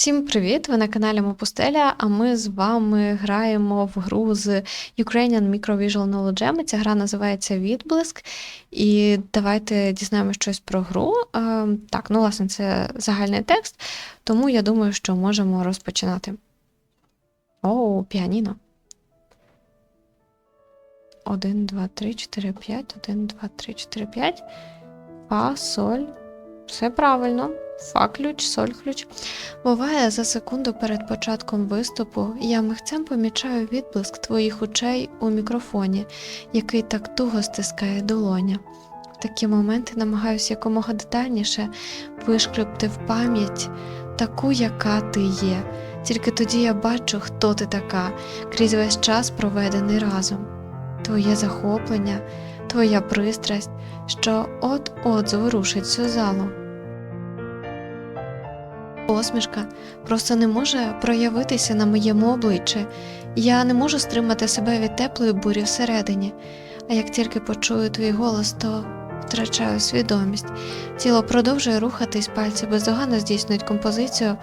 Всім привіт! Ви на каналі Мопустеля, а ми з вами граємо в гру з Ukrainian Microvisual Knowledge Gem. Ця гра називається Відблиск. І давайте дізнаємося щось про гру. Е, Так, ну, власне, це загальний текст, тому я думаю, що можемо розпочинати. О, піаніно. 1, 2, 3, 4, 5. 1, 2, 3, 4, 5. Фа, соль. Все правильно. Фа ключ, соль ключ. Буває, за секунду перед початком виступу я михцем помічаю відблиск твоїх очей у мікрофоні, який так туго стискає долоня. В такі моменти намагаюся якомога детальніше вишкребти в пам'ять таку, яка ти є. Тільки тоді я бачу, хто ти така, крізь весь час проведений разом. Твоє захоплення, твоя пристрасть, що от-от зворушить цю залу. Посмішка просто не може проявитися на моєму обличчі. Я не можу стримати себе від теплої бурі всередині. А як тільки почую твій голос, то втрачаю свідомість. Тіло продовжує рухатись, пальці бездоганно здійснюють композицію,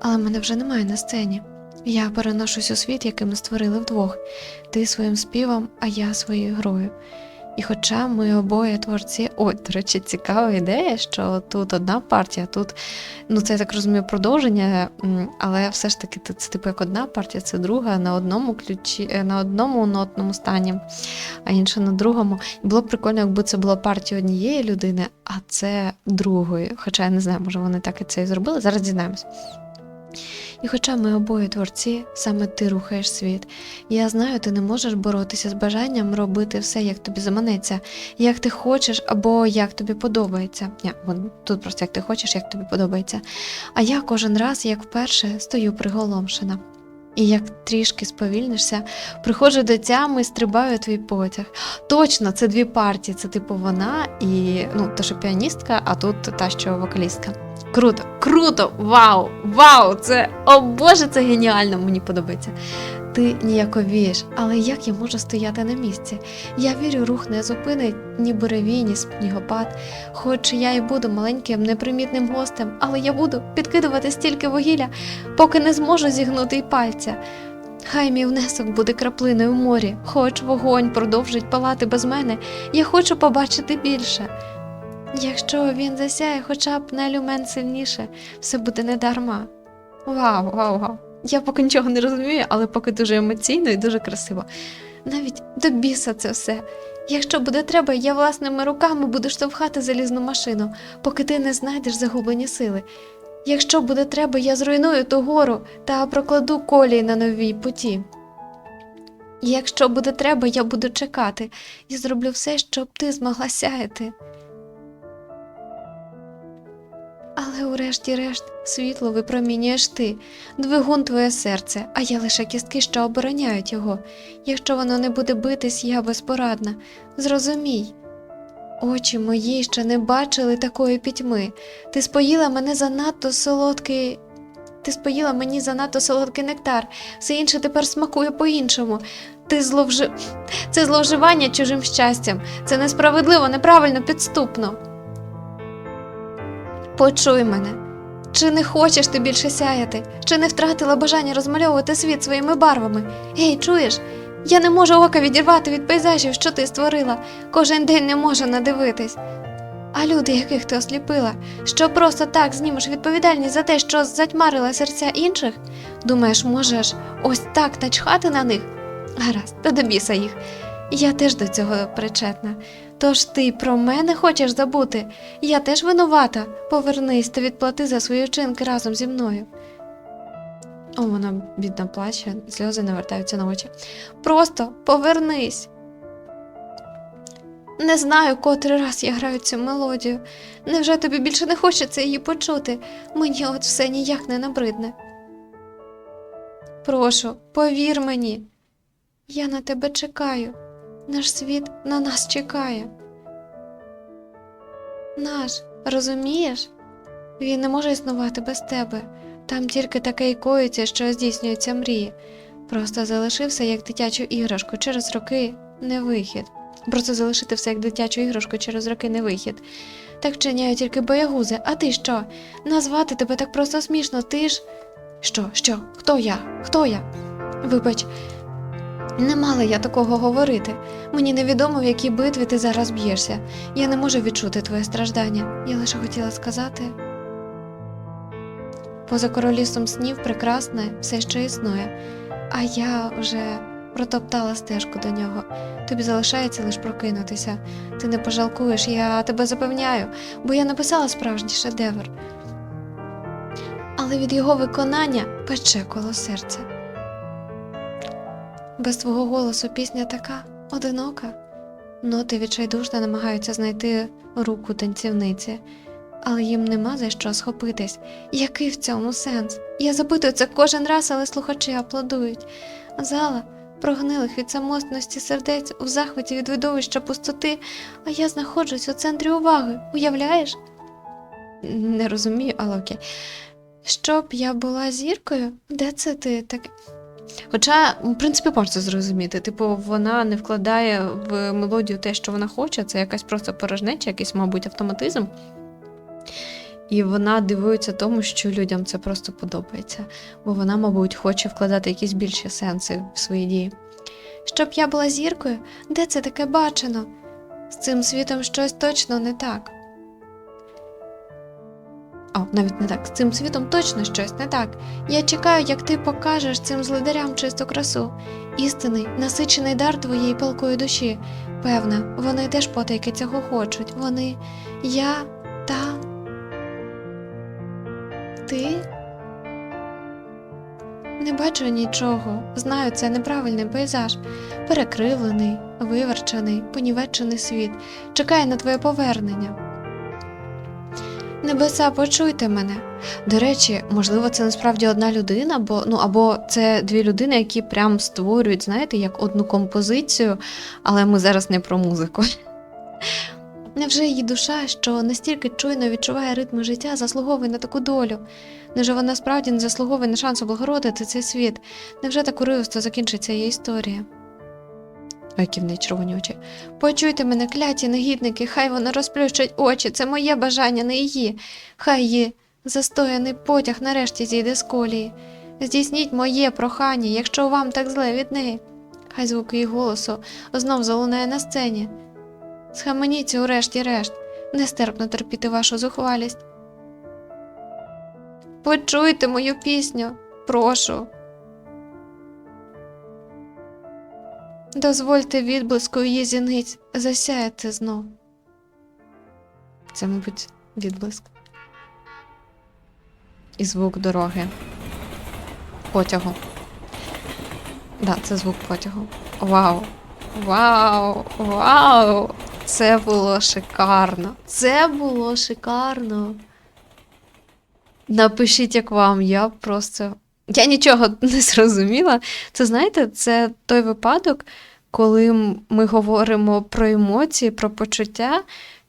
але мене вже немає на сцені. Я переношусь у світ, який ми створили вдвох, ти своїм співом, а я своєю грою. І хоча ми обоє творці, ой, до речі, цікава ідея, що тут одна партія, тут, ну це я так розумію, продовження, але все ж таки це типу як одна партія, це друга на одному ключі, е, на одному нотному стані, а інша на другому. І було б прикольно, якби це була партія однієї людини, а це другої. Хоча я не знаю, може вони так і це і зробили. Зараз дізнаємось. І хоча ми обоє творці, саме ти рухаєш світ. Я знаю, ти не можеш боротися з бажанням робити все, як тобі заманеться, як ти хочеш або як тобі подобається. Ні, тут просто як ти хочеш, як тобі подобається. А я кожен раз, як вперше, стою приголомшена. І як трішки сповільнишся, приходжу до тями і стрибаю твій потяг. Точно, це дві партії. Це типу вона і ну, та, що піаністка, а тут та, що вокалістка. Круто, круто! Вау! Вау! Це о Боже, це геніально! Мені подобається. Ти ніяковієш, але як я можу стояти на місці? Я вірю, рух не зупинить ні буревій, ні снігопад. Хоч я і буду маленьким непримітним гостем, але я буду підкидувати стільки вугілля, поки не зможу зігнути й пальця. Хай мій внесок буде краплиною в морі, хоч вогонь продовжить палати без мене, я хочу побачити більше. Якщо він засяє хоча б на люмен сильніше, все буде не дарма. Вау, вау, вау. Я поки нічого не розумію, але поки дуже емоційно і дуже красиво. Навіть до біса це все. Якщо буде треба, я власними руками буду штовхати залізну машину, поки ти не знайдеш загублені сили. Якщо буде треба, я зруйную ту гору та прокладу колії на новій путі. Якщо буде треба, я буду чекати і зроблю все, щоб ти змогла сяяти. Але урешті-решт світло випромінюєш ти, двигун твоє серце, а я лише кістки, що обороняють його. Якщо воно не буде битись, я безпорадна. Зрозумій. Очі мої ще не бачили такої пітьми. Ти споїла мене занадто солодкий. Ти споїла мені занадто солодкий нектар, все інше тепер смакує по-іншому. Ти зловжи... Це зловживання чужим щастям. Це несправедливо, неправильно, підступно. Почуй мене. Чи не хочеш ти більше сяяти? Чи не втратила бажання розмальовувати світ своїми барвами? Гей, чуєш? Я не можу ока відірвати від пейзажів, що ти створила. Кожен день не можу надивитись. А люди, яких ти осліпила, що просто так знімеш відповідальність за те, що затьмарила серця інших? Думаєш, можеш ось так начхати на них? Гаразд, та до біса їх. Я теж до цього причетна. Тож ти про мене хочеш забути? Я теж винувата. Повернись та відплати за свої вчинки разом зі мною. О, вона бідна плаче, сльози навертаються на очі. Просто повернись. Не знаю, котрий раз я граю цю мелодію. Невже тобі більше не хочеться її почути? Мені от все ніяк не набридне. Прошу, повір мені. Я на тебе чекаю. Наш світ на нас чекає. Наш, розумієш? Він не може існувати без тебе. Там тільки таке й коїться, що здійснюються мрії. Просто залишився як дитячу іграшку через роки не вихід. Просто залишити все як дитячу іграшку через роки не вихід. Так вчиняють тільки боягузи, а ти що? Назвати тебе так просто смішно, ти ж. Що, що? Хто я? Хто я? Вибач, не мала я такого говорити. Мені невідомо, в якій битві ти зараз б'єшся. Я не можу відчути твоє страждання. Я лише хотіла сказати. Поза королівством снів прекрасне все ще існує, а я вже протоптала стежку до нього. Тобі залишається лише прокинутися. Ти не пожалкуєш, я тебе запевняю, бо я написала справжній шедевр. Але від його виконання пече коло серця. Без твого голосу пісня така одинока. Ноти відчайдушно намагаються знайти руку танцівниці, але їм нема за що схопитись. Який в цьому сенс? Я запитую це кожен раз, але слухачі аплодують. Зала прогнилих від самотності сердець у захваті від видовища пустоти, а я знаходжусь у центрі уваги. Уявляєш? Не розумію, але окей. Щоб я була зіркою? Де це ти так? Хоча, в принципі, можна зрозуміти. Типу, вона не вкладає в мелодію те, що вона хоче, це якась просто порожнеча, якийсь, мабуть, автоматизм. І вона дивується тому, що людям це просто подобається, бо вона, мабуть, хоче вкладати якісь більші сенси в свої дії. Щоб я була зіркою, де це таке бачено? З цим світом щось точно не так. Навіть не так. З цим світом точно щось не так. Я чекаю, як ти покажеш цим злидарям чисту красу. Істинний, насичений дар твоєї палкої душі. Певна, вони теж потайки цього хочуть. Вони, я та. Ти? Не бачу нічого. Знаю, це неправильний пейзаж. Перекривлений, виверчений, понівечений світ. Чекає на твоє повернення. Небеса, почуйте мене. До речі, можливо, це насправді одна людина, бо ну або це дві людини, які прям створюють, знаєте, як одну композицію, але ми зараз не про музику. Невже її душа, що настільки чуйно відчуває ритми життя, заслуговує на таку долю? Невже вона справді не заслуговує на шанс облагородити цей світ? Невже так уривисто закінчиться її історія? Які в червоні очі. Почуйте мене, кляті негідники, хай вона розплющить очі, це моє бажання, не її. Хай її застояний потяг нарешті зійде з колії. Здійсніть моє прохання, якщо вам так зле від неї. Хай звук її голосу знов залунає на сцені. Схаменіться урешті-решт, нестерпно терпіти вашу зухвалість. Почуйте мою пісню, прошу. Дозвольте відблиску її зіниць засяяти знов. Це, мабуть, відблиск. І звук дороги. Потягу. Да, це звук потягу. Вау! Вау! Вау! Це було шикарно. Це було шикарно. Напишіть, як вам, я просто. Я нічого не зрозуміла. Це знаєте, це той випадок, коли ми говоримо про емоції, про почуття,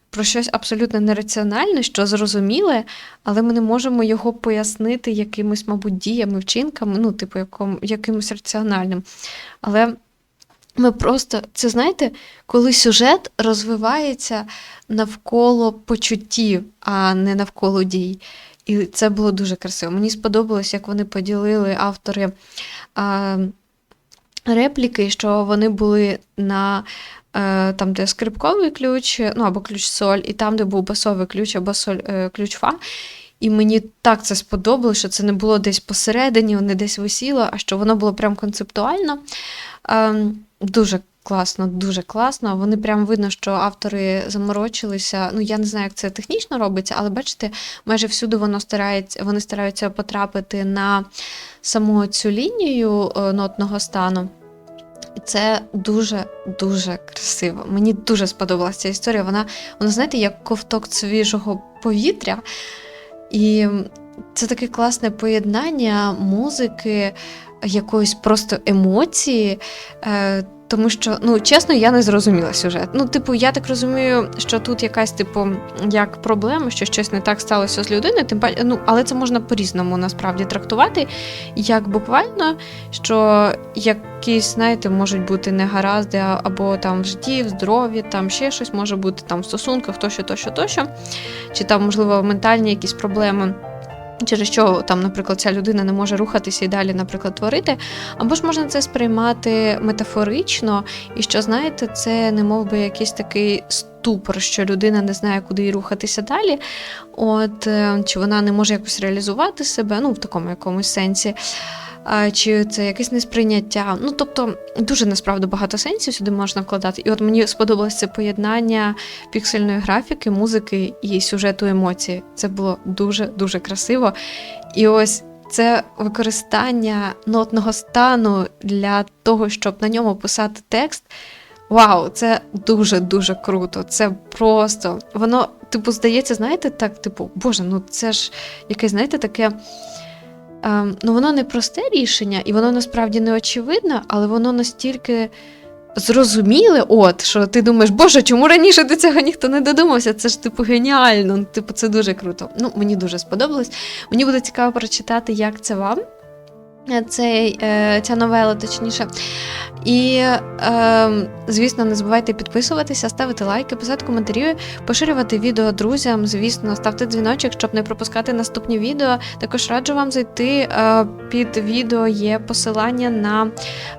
про щось абсолютно нераціональне, що зрозуміле, але ми не можемо його пояснити якимись, мабуть, діями, вчинками, ну, типу, яком, якимось раціональним. Але ми просто, це знаєте, коли сюжет розвивається навколо почуттів, а не навколо дій. І це було дуже красиво. Мені сподобалось, як вони поділили автори а, репліки, що вони були на е, там, де скрипковий ключ, ну або ключ соль, і там, де був басовий ключ або соль, е, ключ фа. І мені так це сподобалося, що це не було десь посередині, не десь висіло, а що воно було прям концептуально. Ем, дуже класно, дуже класно. Вони прям видно, що автори заморочилися. Ну, я не знаю, як це технічно робиться, але бачите, майже всюди воно старається, вони стараються потрапити на саму цю лінію е, нотного стану. І це дуже дуже красиво. Мені дуже сподобалася ця історія. Вона, вона знаєте, як ковток свіжого повітря. І це таке класне поєднання музики, якоїсь просто емоції. Тому що, ну, чесно, я не зрозуміла сюжет. Ну, типу, я так розумію, що тут якась, типу, як проблема, що щось не так сталося з людиною, тим паче, ну, але це можна по-різному насправді трактувати. Як буквально, що якісь, знаєте, можуть бути негаразди або там в житті, в здоров'ї, там ще щось може бути там в стосунках, тощо, тощо, тощо, чи там, можливо, ментальні якісь проблеми. Через що там, наприклад, ця людина не може рухатися і далі, наприклад, творити, або ж можна це сприймати метафорично, і що знаєте, це не мов би якийсь такий ступор, що людина не знає, куди рухатися далі. От е, чи вона не може якось реалізувати себе, ну в такому якомусь сенсі. Чи це якесь несприйняття? Ну тобто дуже насправді багато сенсів сюди можна вкладати. І от мені сподобалось це поєднання піксельної графіки, музики і сюжету емоцій. Це було дуже дуже красиво. І ось це використання нотного стану для того, щоб на ньому писати текст. Вау, це дуже дуже круто. Це просто воно, типу, здається, знаєте, так, типу, боже, ну це ж якесь, знаєте, таке. Ем, ну, воно не просте рішення, і воно насправді не очевидне, але воно настільки зрозуміле, от, що ти думаєш, боже, чому раніше до цього ніхто не додумався? Це ж типу геніально. Ну, Типу, це дуже круто. Ну, мені дуже сподобалось. Мені буде цікаво прочитати, як це вам. е, Цей, е, ця новела, точніше. І, е, звісно, не забувайте підписуватися, ставити лайки, писати коментарі, поширювати відео друзям. Звісно, ставте дзвіночок, щоб не пропускати наступні відео. Також раджу вам зайти е, під відео. Є посилання на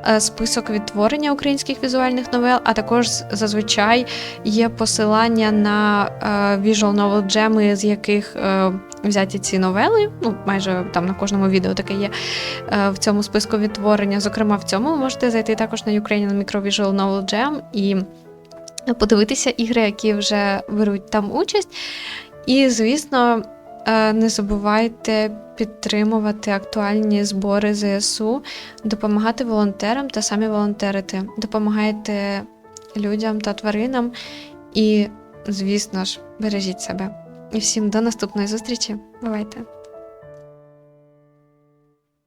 е, список відтворення українських візуальних новел, а також зазвичай є посилання на е, Visual Novel Jam, з яких взяті ці новели. Ну, майже там на кожному відео таке є в цьому списку відтворення. Зокрема, в цьому ви можете зайти також на Ukrainian Micro Visual Novel Jam і подивитися ігри, які вже беруть там участь. І, звісно, е, не забувайте підтримувати актуальні збори ЗСУ, допомагати волонтерам та самі волонтерити. Допомагайте людям та тваринам. І, звісно ж, бережіть себе. І всім до наступної зустрічі. Бувайте!